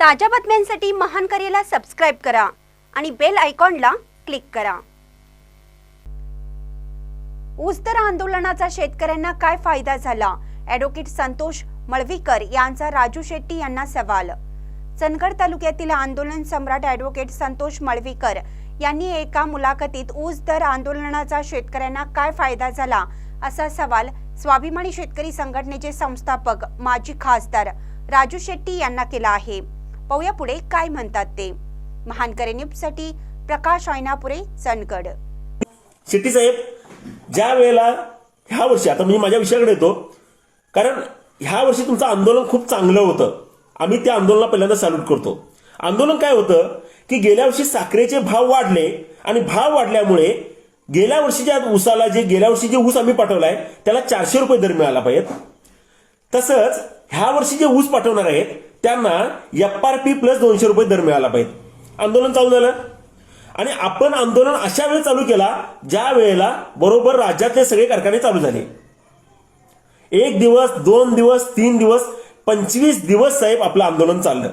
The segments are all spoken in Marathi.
ताज्या बातम्यांसाठी महान करेला सबस्क्राईब करा आणि बेल आयकॉनला क्लिक करा. ऊस दर आंदोलनाचा शेतकऱ्यांना काय फायदा झाला? ॲडव्होकेट संतोष मळवीकर यांचा राजू शेट्टी यांना सवाल. चंदगड तालुक्यातील आंदोलन सम्राट ॲडव्होकेट संतोष मळवीकर यांनी एका मुलाखतीत ऊस दर आंदोलनाचा शेतकऱ्यांना काय फायदा झाला? असा सवाल स्वाभिमानी शेतकरी संघटनेचे संस्थापक माजी खासदार राजू शेट्टी यांना केला आहे. पाहूया पुढे काय म्हणतात ते. महानकरे न्यूजसाठी प्रकाश ऐनापुरे चंदगड. सिटी साहेब ज्या वेळेला ह्या वर्षी आता मी माझ्या विषयाकडे येतो कारण ह्या वर्षी तुमचं आंदोलन खूप चांगलं होतं. आम्ही त्या आंदोलनाला पहिल्यांदा सॅल्यूट करतो. आंदोलन काय होतं की गेल्या वर्षी साखरेचे भाव वाढले आणि भाव वाढल्यामुळे गेल्या वर्षीच्या ऊसाला जे गेल्या वर्षी जे ऊस आम्ही पाठवलाय त्याला चारशे रुपये दर मिळाला पाहिजे तसंच ह्या वर्षी जे ऊस पाठवणार आहेत त्यांना एफ आर पी प्लस दोनशे रुपये दर मिळाला पाहिजे. आंदोलन चालू झालं. आणि आपण आंदोलन अशा वेळी चालू केला ज्या वेळेला बरोबर राज्यातले सगळे कारखाने चालू झाले. एक दिवस दोन दिवस तीन दिवस पंचवीस दिवस साहेब आपलं आंदोलन चाललं.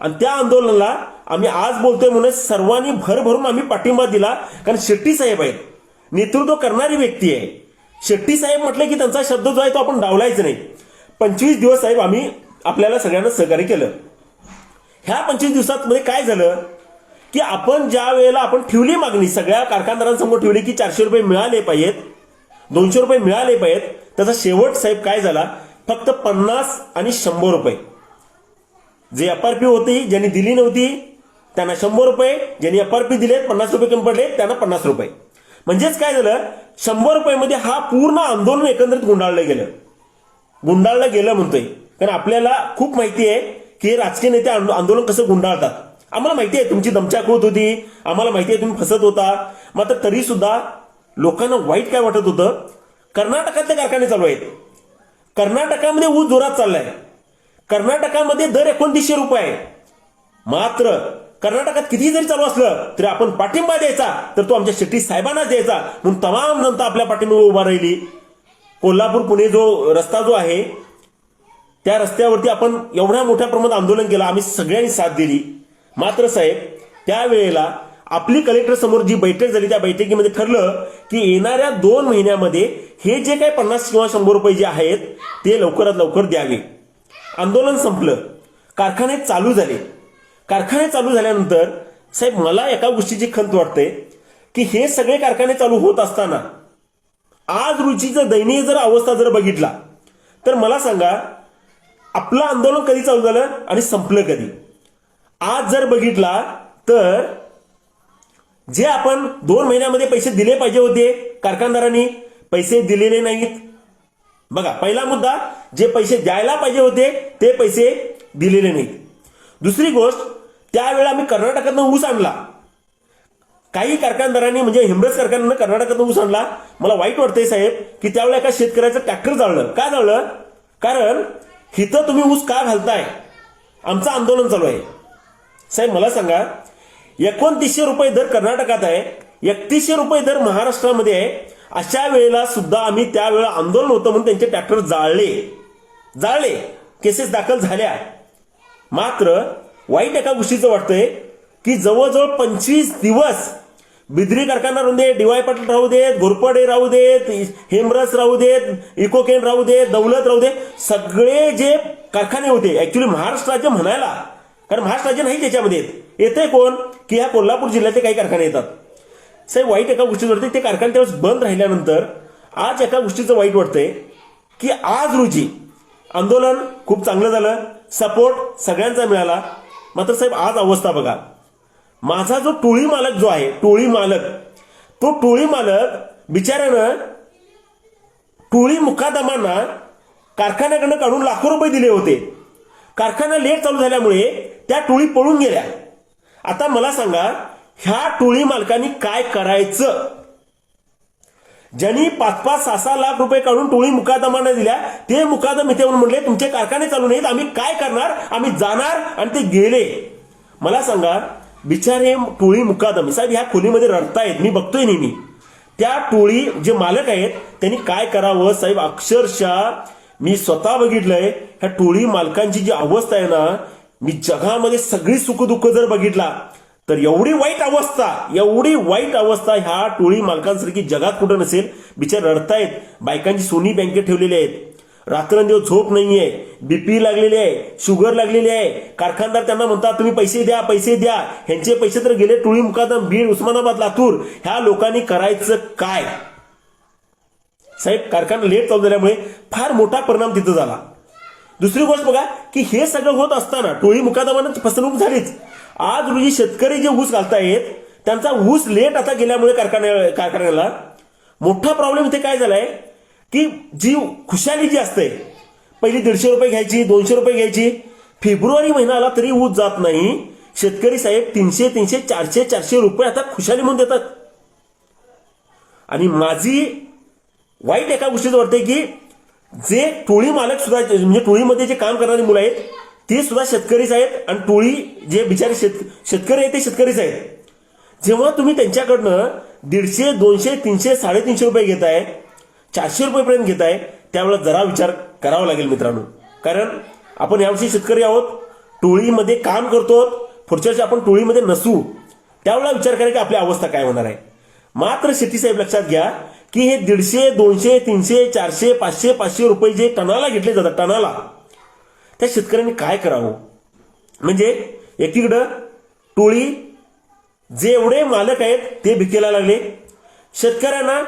आणि त्या आंदोलनाला आम्ही आज बोलतोय म्हणून सर्वांनी भर भरून आम्ही पाठिंबा दिला कारण शेट्टी साहेब आहेत. नेतृत्व करणारी व्यक्ती आहे. शेट्टी साहेब म्हटलं की त्यांचा शब्द जो आहे तो आपण डावलायचा नाही. पंचवीस दिवस साहेब आम्ही आपल्याला सगळ्यांना सहकार्य केलं. ह्या पंचवीस दिवसात मध्ये काय झालं? की आपण ज्या वेळेला आपण ठेवली मागणी सगळ्या कारखानदारांसमोर ठेवली की चारशे रुपये मिळाले पाहिजेत दोनशे रुपये मिळाले पाहिजेत त्याचा शेवट साहेब काय झाला? फक्त पन्नास आणि शंभर रुपये. जे एफ आर पी होती ज्यांनी दिली नव्हती त्यांना शंभर रुपये ज्यांनी एफ आर पी दिले पन्नास रुपये कमी पडले त्यांना पन्नास रुपये. म्हणजेच काय झालं? शंभर रुपयामध्ये हा पूर्ण आंदोलन एकंदरीत गुंडाळलं गेलं. गुंडाळलं गेलं म्हणतोय. कारण आपल्याला खूप माहिती आहे की हे राजकीय नेते आंदो- आंदोलन कसं गुंडाळतात. आम्हाला माहिती आहे तुमची दमचाक होती आम्हाला माहिती आहे तुम्ही फसत होता मात्र तरी सुद्धा लोकांना वाईट काय वाटत होतं? कर्नाटकातले कारखाने चालू आहेत. कर्नाटकामध्ये ऊस जोरात चाललाय. कर्नाटकामध्ये दर एकोणतीसशे रुपये आहे. मात्र कर्नाटकात किती जरी चालू असलं तरी आपण पाठिंबा द्यायचा तर तो आमच्या शेट्टी साहेबांनाच द्यायचा. म्हणून तमाम जनता आपल्या पाठिंबा उभा राहिली. कोल्हापूर पुणे जो रस्ता जो आहे त्या रस्त्यावरती आपण एवढ्या मोठ्या प्रमाणात आंदोलन केलं आम्ही सगळ्यांनी साथ दिली. मात्र साहेब त्यावेळेला आपली कलेक्टर समोर जी बैठक झाली त्या बैठकीमध्ये ठरलं की येणाऱ्या दोन महिन्यामध्ये हे जे काही पन्नास किंवा शंभर रुपये जे आहेत ते लवकरात लवकर द्यावे. आंदोलन संपलं. कारखाने चालू झाले. कारखाने चालू झाल्यानंतर साहेब मला एका गोष्टीची खंत वाटते की हे सगळे कारखाने चालू होत असताना आज रुचीचं दयनीय जर अवस्था जर बघितला तर मला सांगा आपलं आंदोलन कधी चालू झालं आणि संपलं कधी? आज जर बघितला तर जे आपण दोन महिन्यामध्ये पैसे दिले पाहिजे होते कारखानदारांनी पैसे दिलेले नाहीत. बघा पहिला मुद्दा जे पैसे द्यायला पाहिजे होते ते पैसे दिलेले नाहीत. दुसरी गोष्ट त्यावेळेला आम्ही कर्नाटकातनं ऊस आणला. काही कारखानदारांनी म्हणजे हिमरज कारखान्यानं कर्नाटकातून ऊस आणला. मला वाईट वाटतंय साहेब की त्यावेळेला एका शेतकऱ्याचं ट्रॅक्टर जाळलं. का जाळलं? कारण हिथं तुम्ही ऊस का घालताय? आमचं आंदोलन चालू आहे. साहेब मला सांगा एकोणतीसशे रुपये दर कर्नाटकात आहे एकतीसशे रुपये दर महाराष्ट्रामध्ये आहे. अशा वेळेला सुद्धा आम्ही त्यावेळेला आंदोलन होतं म्हणून त्यांचे ट्रॅक्टर जाळले. जाळले. केसेस दाखल झाल्या. मात्र वाईट एका गोष्टीचं वाटतंय की जवळजवळ पंचवीस दिवस बिद्री कारखाना राहू दे डीवाय पाटील राहू देत घोरपडे राहू देत हेमरस राहू देत इकोकेन राहू देत दौलत राहू दे सगळे जे कारखाने होते ऍक्च्युली महाराष्ट्र राज्य म्हणायला कारण महाराष्ट्र राज्य नाही त्याच्यामध्ये. येते कोण? की ह्या कोल्हापूर जिल्ह्यातले काही कारखाने येतात. साहेब वाईट एका गोष्टीचं ते कारखाने त्यावेळेस बंद राहिल्यानंतर आज एका गोष्टीचं वाईट वाटतंय की आज रोजी आंदोलन खूप चांगलं झालं सपोर्ट सगळ्यांचा मिळाला. मात्र साहेब आज अवस्था बघा. माझा जो टोळी मालक जो आहे टोळी मालक तो टोळी मालक बिचाऱ्यानं टोळी मुकादमांना कारखान्याकडनं काढून लाखो रुपये दिले होते. कारखाना लेट चालू झाल्यामुळे त्या टोळी पळून गेल्या. आता मला सांगा ह्या टोळी मालकांनी काय करायचं? ज्यांनी पाच पाच सहा सहा लाख रुपये काढून टोळी मुकादमांना दिल्या ते मुकादम इथे म्हणून म्हणले तुमचे कारखाने चालू नाहीत आम्ही काय करणार? आम्ही जाणार आणि ते गेले. मला सांगा बिचारे टोळी मुकादम. साहेब ह्या खोलीमध्ये रडतायत. मी बघतोय नेहमी. त्या टोळी जे मालक आहेत त्यांनी काय करावं? साहेब अक्षरशः मी स्वतः बघितलंय ह्या टोळी मालकांची जी अवस्था आहे ना मी जगामध्ये सगळी सुखदुःख जर बघितला तर एवढी वाईट अवस्था एवढी वाईट अवस्था ह्या टोळी मालकांसारखी जगात कुठं नसेल? बिचार रडतायत. बायकांची सोनी बँकेत ठेवलेली आहेत. रात्रंदिवस झोप नाही आहे बीपी लागलेली आहे शुगर लागलेली आहे. कारखानदार त्यांना म्हणतात तुम्ही पैसे द्या पैसे द्या. ह्यांचे पैसे तर गेले टोळी मुकादम बीड उस्मानाबाद लातूर. ह्या लोकांनी करायचं काय? साहेब कारखाना लेट चालू झाल्यामुळे फार मोठा परिणाम तिथं झाला. दुसरी गोष्ट बघा की हे सगळं होत असताना टोळी मुकादमानं फसवणूक झालीच. आज रोजी शेतकरी जे ऊस घालतायत त्यांचा ऊस लेट आता गेल्यामुळे कारखान्या कारखान्याला मोठा प्रॉब्लेम इथे काय झालाय? की जी खुशाली जी असते पहिली दीडशे रुपये घ्यायची दोनशे रुपये घ्यायची फेब्रुवारी महिना आला तरी ऊस जात नाही. शेतकरी साहेब तीनशे तीनशे चारशे चारशे रुपये आता खुशाली म्हणून देतात. आणि माझी वाईट एका गोष्टीचं वाटते की जे टोळी मालक सुद्धा म्हणजे टोळीमध्ये जे काम करणारी मुलं आहेत ते सुद्धा शेतकरीच आहेत आणि टोळी जे बिचारे शेत शेतकरी आहेत ते शेतकरीच आहेत जेव्हा तुम्ही त्यांच्याकडनं दीडशे दोनशे तीनशे साडेतीनशे रुपये घेताय चारशे रुपयेपर्यंत घेत आहे त्यावेळेला जरा विचार करावा लागेल मित्रांनो. कारण आपण यावर्षी शेतकरी आहोत टोळीमध्ये काम करतो पुढच्या वर्षी आपण टोळीमध्ये नसू. त्यावेळेला विचार करा की आपली अवस्था काय होणार आहे. मात्र शेती साहेब लक्षात घ्या की हे दीडशे दोनशे तीनशे चारशे पाचशे पाचशे रुपये जे टनाला घेतले जातात टनाला त्या शेतकऱ्यांनी काय करावं? म्हणजे एकीकडं टोळी जे एवढे मालक आहेत ते भिकेला लागले. शेतकऱ्यांना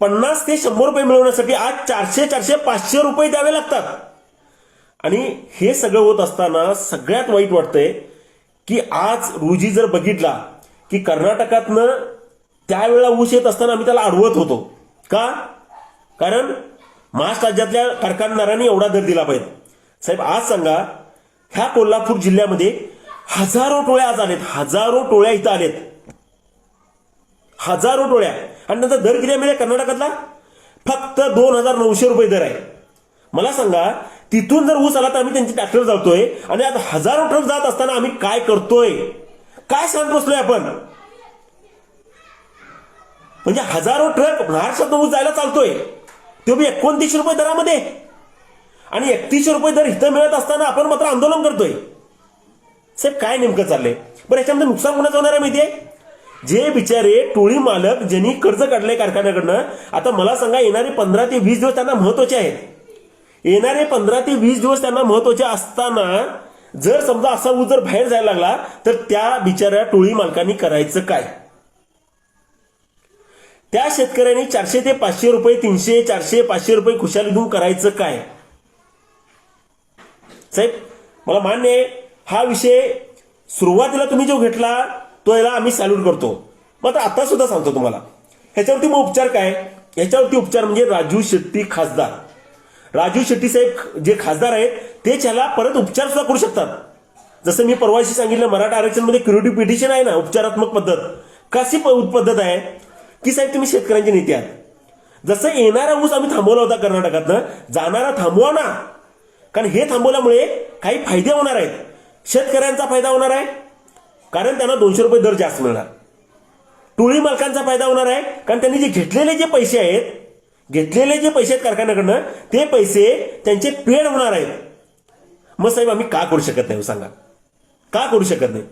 पन्नास ते शंभर रुपये मिळवण्यासाठी आज चारशे चारशे पाचशे रुपये द्यावे लागतात. आणि हे सगळं होत असताना सगळ्यात वाईट वाटतंय की आज रोजी जर बघितला की कर्नाटकातनं त्यावेळेला ऊस येत असताना आम्ही त्याला अडवत होतो. का? कारण महाराष्ट्र राज्यातल्या कारखानदारांनी एवढा दर दिला पाहिजे. साहेब आज सांगा ह्या कोल्हापूर जिल्ह्यामध्ये हजारो टोळ्या आज आलेत हजारो टोळ्या इथं आलेत. हजारो टोळ्या आणि नंतर दर किती आहे कर्नाटकातला? फक्त दोन हजार नऊशे रुपये दर आहे. मला सांगा तिथून जर ऊस आला तर आम्ही त्यांची ट्रॅक्टर जातोय आणि आता हजारो ट्रक जात असताना आम्ही काय करतोय? काय सांगत बसलोय आपण? म्हणजे हजारो ट्रक महाराष्ट्रात ऊस जायला चालतोय. तो बी एकोणतीसशे रुपये दरामध्ये. आणि एकतीसशे रुपये दर इथं मिळत असताना आपण मात्र आंदोलन करतोय. साहेब काय नेमकं चाललंय? बरं याच्यामध्ये नुकसान कोणाचं होणार आहे माहिती आहे? जे बिचारे टोळी मालक ज्यांनी कर्ज काढलंय कारखान्याकडनं आता मला सांगा येणारे पंधरा ते वीस दिवस त्यांना महत्त्वाचे आहेत. येणारे पंधरा ते वीस दिवस त्यांना महत्त्वाचे असताना जर समजा असा ऊस जर बाहेर जायला लागला तर त्या बिचाऱ्या टोळी मालकांनी करायचं काय? त्या शेतकऱ्यांनी चारशे ते पाचशे रुपये तीनशे चारशे पाचशे रुपये खुशाली देऊन करायचं काय? साहेब मला मान्य आहे हा विषय सुरुवातीला तुम्ही जो घेतला तो याला आम्ही सॅल्यूट करतो. मात्र आता सुद्धा सांगतो तुम्हाला. ह्याच्यावरती मग उपचार काय? ह्याच्यावरती उपचार म्हणजे राजू शेट्टी खासदार. राजू शेट्टी साहेब जे खासदार आहेत तेच ह्याला परत उपचार सुद्धा करू शकतात. जसं मी परवाशी सांगितलं मराठा आरक्षणमध्ये क्युरिटी पिटिशन आहे ना उपचारात्मक पद्धत. कशी प- पद्धत आहे? की साहेब तुम्ही शेतकऱ्यांचे नेते आहात. जसं येणारा ऊस आम्ही थांबवला होता कर्नाटकातनं जाणारा थांबवा ना. कारण हे थांबवल्यामुळे काही फायदे होणार आहेत. शेतकऱ्यांचा फायदा होणार आहे. कारण त्यांना दोनशे रुपये दर जास्त मिळणार. टोळी मालकांचा फायदा होणार आहे कारण त्यांनी जे घेतलेले जे पैसे आहेत घेतलेले जे पैसे आहेत कारखान्याकडनं ते पैसे त्यांचे पेड होणार आहेत. मग साहेब आम्ही का करू शकत नाही हो सांगा? का करू शकत नाही?